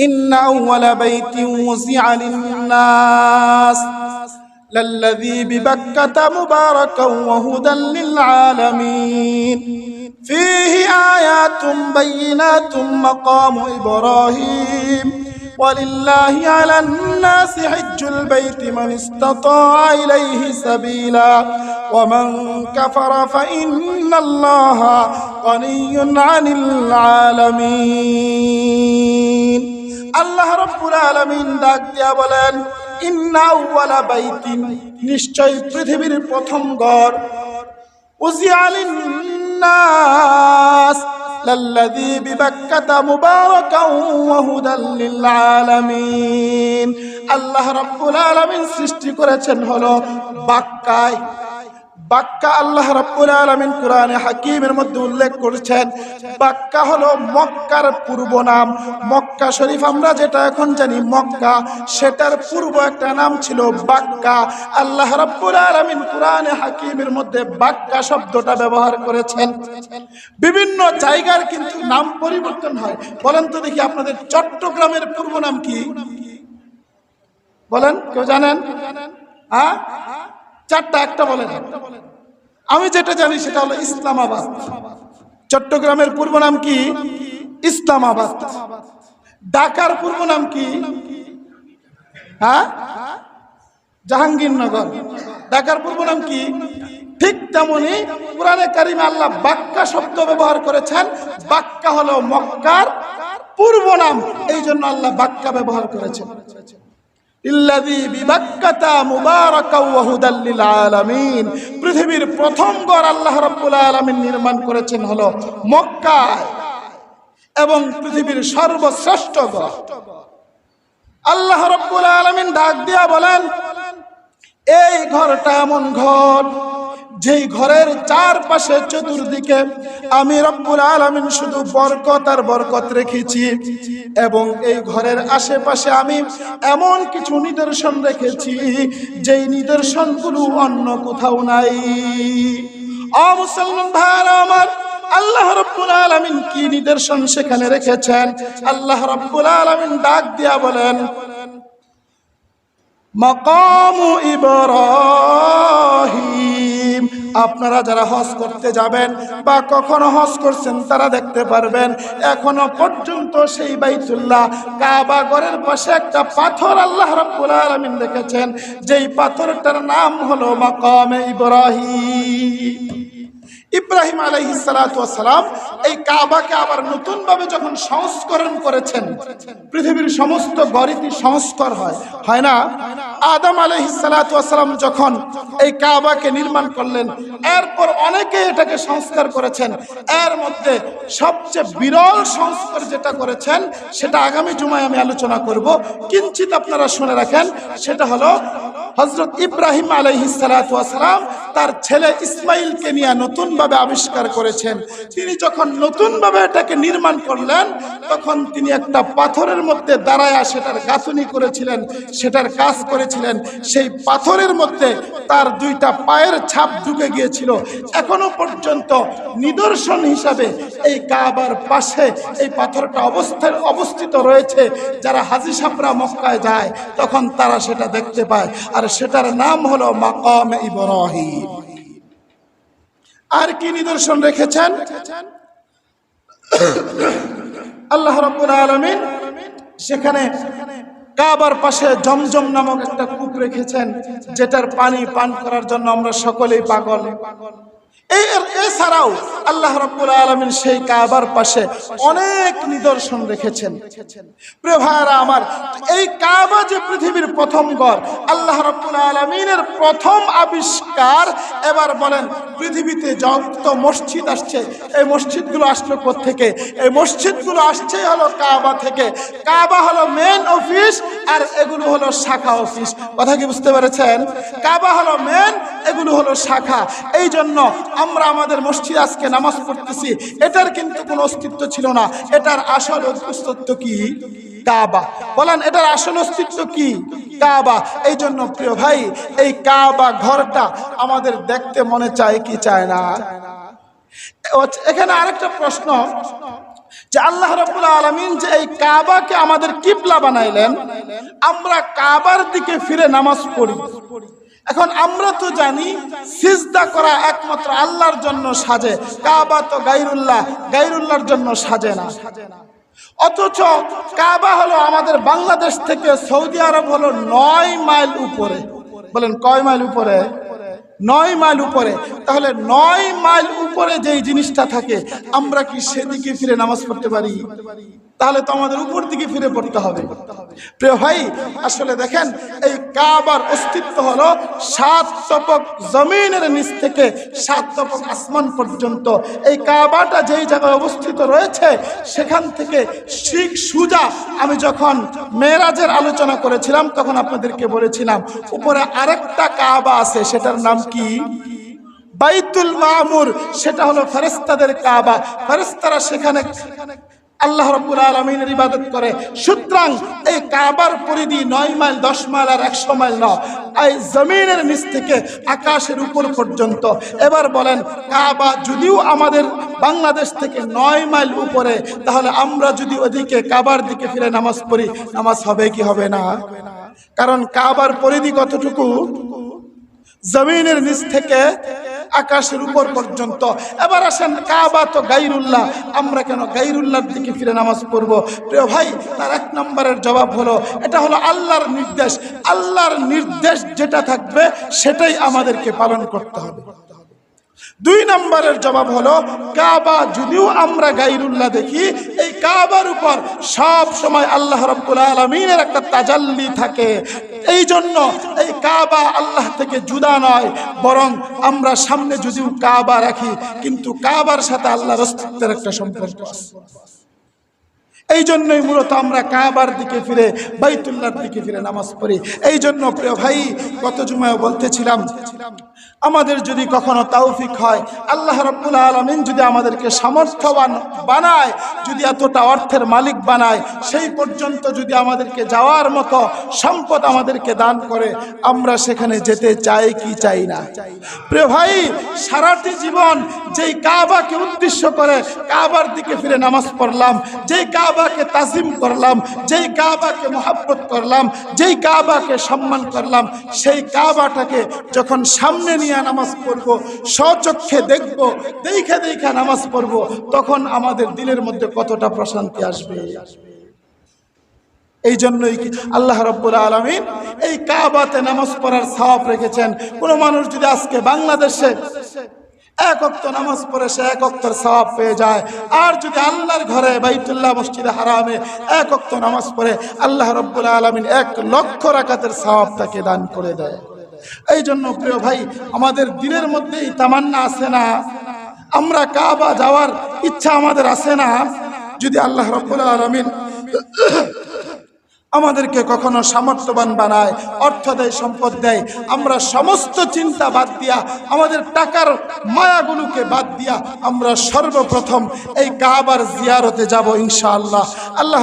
إن أول بيت وسع للناس للذي ببكة مباركا وهدى للعالمين. فيه آيات بينات مقام إبراهيم. ولله على الناس حج البيت من استطاع إليه سبيلا. ومن كفر فإن الله غني عن العالمين. আল্লাহ রব্বুল আলামিন ডাক দিয়া বলেন, ইন্না আউওয়ালা বাইতিন, নিশ্চয় পৃথিবীর প্রথম ঘর। উজিয়ালিন নাস মুবারাকান ওয়া হুদাল লিল আলামিন। আল্লাহ রাব্বুল আলামিন সৃষ্টি করেছেন হলো বাক্কায়। বাক্কা আল্লাহ রাব্বুল আলামিন কোরআনে হাকিমের মধ্যে উল্লেখ করেছেন, বাক্কা হলো মক্কার পূর্ব নাম। মক্কা শরীফ আমরা যেটা এখন জানি মক্কা, সেটার পূর্ব একটা নাম ছিল বাক্কা। আল্লাহ রাব্বুল আলামিন কোরআনে হাকিমের মধ্যে বাক্কা শব্দটা ব্যবহার করেছেন। বিভিন্ন জায়গার কিন্তু নাম পরিবর্তন হয়। বলেন তো দেখি আপনাদের চট্টগ্রামের পূর্ব নাম কি? বলেন, কেউ জানেন? হ্যাঁ? চারটা, একটা বলেন। আমি যেটা জানি সেটা হলো ইসলামাবাদ। চট্টগ্রামের পূর্ব নাম কি? ইসলামাবাদ। ঢাকার পূর্ব নাম কি? হ্যাঁ? জাহাঙ্গীরনগর। ঢাকার পূর্ব নাম কি? ঠিক তেমনি কোরআনে কারিমে আল্লাহ বাক্কা শব্দ ব্যবহার করেছেন। বাক্কা হলো মক্কার পূর্ব নাম। এই জন্য আল্লাহ বাক্কা ব্যবহার করেছেন। পৃথিবীর প্রথম গড় আল্লাহ রব্বুল আলমিন নির্মাণ করেছেন হলো মক্কায়। এবং পৃথিবীর সর্বশ্রেষ্ঠ গড় আল্লাহ রব্বুল আলমিন ডাক দিয়া বলেন, এই ঘরটা এমন ঘর যেই ঘরের চারপাশে চতুর্দিকে আমি রব্বুল আলামিন শুধু বরকত আর বরকত রেখেছি। এবং এই ঘরের আশেপাশে আমি এমন কিছু নিদর্শন রেখেছি, যেই নিদর্শনগুলো অন্য কোথাও নাই। অ মুসলমান ভাইরা আমার, আল্লাহ রব্বুল আলামিন কি নিদর্শন সেখানে রেখেছেন? আল্লাহ রব্বুল আলামিন ডাক দিয়া বলেন, মাকামু ইব্রাহিম। আপনারা যারা হজ করতে যাবেন বা কখনো হজ করছেন, তারা দেখতে পারবেন, এখনও পর্যন্ত সেই বাইতুল্লাহ কাবা গড়ের পাশে একটা পাথর আল্লাহ রাব্বুল আলামিন রেখেছেন। যেই পাথরটার নাম হলো মাকামে ইব্রাহিম। ইব্রাহিম আলাইহিস সালাতু ওয়াস সালাম এই কাবাকে আবার নতুন ভাবে যখন সংস্করণ করেছেন, পৃথিবীর সমস্ত গরিতি সংস্কার হয়। হয় না? আদম আলাইহিস সালাতু সালাম যখন এই কাবাকে নির্মাণ করলেন, এরপর অনেকে এটাকে সংস্কার করেছেন। এর মধ্যে সবচেয়ে বিরল সংস্কার যেটা করেছেন, সেটা আগামী জুমায় আমি আলোচনা করব। কিঞ্চিত আপনারা শুনে রাখেন, সেটা হলো হজরত ইব্রাহিম আলাইহিস সালাতু তার ছেলে ইসমাইলকে নিয়ে নতুনভাবে আবিষ্কার করেছেন। তিনি যখন নতুনভাবে এটাকে নির্মাণ করলেন, তখন তিনি একটা পাথরের মধ্যে দাঁড়ায়া সেটার গাঁথনি করেছিলেন, সেটার কাজ করেছিলেন। সেই পাথরের মধ্যে তার দুইটা পায়ের ছাপ ঢুকে গিয়েছিল। এখনও পর্যন্ত নিদর্শন হিসাবে এই কাবার পাশে এই পাথরটা অবস্থায় অবস্থিত রয়েছে। যারা হাজি সাপরা মক্কায় যায়, তখন তারা সেটা দেখতে পায়। আর সেটার নাম হলো মাকাম ইব্রাহিম। আর কি নিদর্শন রেখেছেন? আল্লাহ রাব্বুল আলামিন সেখানে কাবার পাশে জমজম নামক একটা কূপ রেখেছেন, যেটার পানি পান করার জন্য আমরা সকলেই পাগল। এই এছাড়াও আল্লাহ রাব্বুল আলামিন সেই কাবার পাশে অনেক নিদর্শন রেখেছেন। প্রিয় ভাইরা আমার, এই কাবা যে পৃথিবীর প্রথম ঘর, আল্লাহ রাব্বুল আলামিনের প্রথম আবিষ্কার, এবার বলেন পৃথিবীতে যত মসজিদ আসছে, এই মসজিদগুলো আসলো থেকে এই মসজিদগুলো আসছে হলো কাবা থেকে। কাবা হলো মেন অফিস আর এগুলো হলো শাখা অফিস কথা কি বুঝতে পেরেছেন? কাবা হলো মেন এগুলো হলো শাখা। এই জন্য আমরা আমাদের মসজিদ আজকে নামাজ পড়তেছি। এটার কিন্তু কোনো অস্তিত্ব ছিল না। এটার আসল অস্তিত্ব কি? কাবা। বলেন, এটার আসল অস্তিত্ব কি? কাবা। এই জন্য প্রিয় ভাই, এই কাবা ঘরটা আমাদের দেখতে মনে চায় কি চায় না? এখানে আরেকটা প্রশ্ন। যে আল্লাহ রাব্বুল আলামিন যে এই কাবাকে আমাদের কিবলা বানাইলেন, আমরা কাবার দিকে ফিরে নামাজ পড়ি। এখন আমরা তো জানি সিজদা করা একমাত্র আল্লাহর জন্য সাজে, কাবা তো গাইরুল্লাহ গাইরুল্লাহর জন্য সাজে না। অথচ কাবা হলো আমাদের বাংলাদেশ থেকে সৌদি আরব হলো নয় মাইল উপরে। বলেন কয় মাইল উপরে? নয় মাইল উপরে। তাহলে নয় মাইল উপরে যেই জিনিসটা থাকে, আমরা কি সেদিকে ফিরে নামাজ পড়তে পারি? তাহলে তো আমাদের উপর দিকে ফিরে পড়তে হবে। প্রিয় ভাই, আসলে দেখেন, এই কাবার অস্তিত্ব হলো সাত তপক জমিনের নিচ থেকে সাত তপক আসমান পর্যন্ত। এই কাবাটা যেই জায়গায় অবস্থিত রয়েছে, সেখান থেকে শিখ সুজা, আমি যখন মেয়েরাজের আলোচনা করেছিলাম, তখন আপনাদেরকে বলেছিলাম, উপরে আরেকটা কাবা আছে, সেটার নাম কি? বাইতুল মামুর, সেটা হলো ফেরেস্তাদের কাবা। ফেরেস্তারা সেখানে আল্লাহ রব্বুল আলমিনের ইবাদত করে। সুতরাং এই কাবার পরিধি নয় মাইল, দশ মাইল আর একশো মাইল ন এই জমিনের নিচ থেকে আকাশের উপর পর্যন্ত। এবার বলেন, কাবা যদিও আমাদের বাংলাদেশ থেকে নয় মাইল উপরে, তাহলে আমরা যদি ওদিকে কাবার দিকে ফিরে নামাজ পড়ি, নামাজ হবে কি হবে না? কারণ কাবার পরিধি কতটুকু? জমিনের নিচ থেকে আকাশের উপর পর্যন্ত। এবার আসেন কাবা তো গাইরুল্লাহ। আমরা কেন গাইরুল্লাহর দিকে ফিরে নামাজ পড়ব? প্রিয় ভাই, তার এক নম্বরের জবাব হলো, এটা হলো আল্লাহর নির্দেশ। আল্লাহর নির্দেশ যেটা থাকবে, সেটাই আমাদেরকে পালন করতে হবে। দুই নম্বরের জবাব হলো, কাবা যদিও আমরা গাইরুল্লাহ দেখি, এই কাবার উপর সব সময় আল্লাহ রব্বুল আলমিনের একটা তাজাল্লি থাকে। এই জন্য এই কাবা আল্লাহ থেকে জুদা নয়, বরং আমরা সামনে যদিও কাবা রাখি, কিন্তু কাবার সাথে আল্লাহর অস্তিত্বের একটা সম্পর্ক এই জন্যই মূলত আমরা কাবার দিকে ফিরে বাইতুল্লার দিকে ফিরে নামাজ পড়ি। এই জন্য প্রিয় ভাই কত জুমায় বলতেছিলাম আমাদের যদি কখনো তাওফিক হয়, আল্লাহ রব্বুল আলমিন যদি আমাদেরকে সামর্থ্যবান বানায়, যদি এতটা অর্থের মালিক বানায়, সেই পর্যন্ত যদি আমাদেরকে যাওয়ার মতো সম্পদ আমাদেরকে দান করে, আমরা সেখানে যেতে চাই কি চাই না? প্রিয় ভাই, সারাটি জীবন যেই কাবাকে উদ্দেশ্য করে কাবার দিকে ফিরে নামাজ পড়লাম, যেই কাবাকে তাজিম করলাম, যেই কাবাকে মহাব্বত করলাম, যেই কাবাকে সম্মান করলাম, সেই কাবাটাকে যখন সামনে নিয়ে নামাজ পড়ব স্বচক্ষে দেখব, দেখে দেখে নামাজ পড়ব, তখন আমাদের দিলের মধ্যে কতটা প্রশান্তি আসবে। এই জন্যই কি আল্লাহ রব্বুল আলমিন এই কাবাতে নামাজ পড়ার সওয়াব রেখেছেন। কোনো মানুষ যদি আজকে বাংলাদেশে এক অক্ত নামাজ পড়ে সে এক অক্তর সওয়াব পেয়ে যায়। আর যদি আল্লাহর ঘরে বাইতুল্লাহ মসজিদে হারামে এক অক্ত নামাজ পড়ে, আল্লাহ রব্বুল আলমিন এক লক্ষ রাকাতের সওয়াব তাকে দান করে দেয়। এই জন্য প্রিয় ভাই, আমাদের দিনের মধ্যে এই তামান্না আছে না। আমরা কাবা যাওয়ার ইচ্ছা আমাদের আছে না। যদি আল্লাহ রব্বুল আলমিন আমাদেরকে কখনো সামর্থ্যবান বানায়, অর্থ দেয়, সম্পদ দেয়, আমরা সমস্ত চিন্তা বাদ দিয়া, আমাদের টাকার মায়াগুলোকে বাদ দিয়া আমরা সর্বপ্রথম এই কাবার জিয়ারতে যাব ইনশাআল্লাহ। আল্লাহ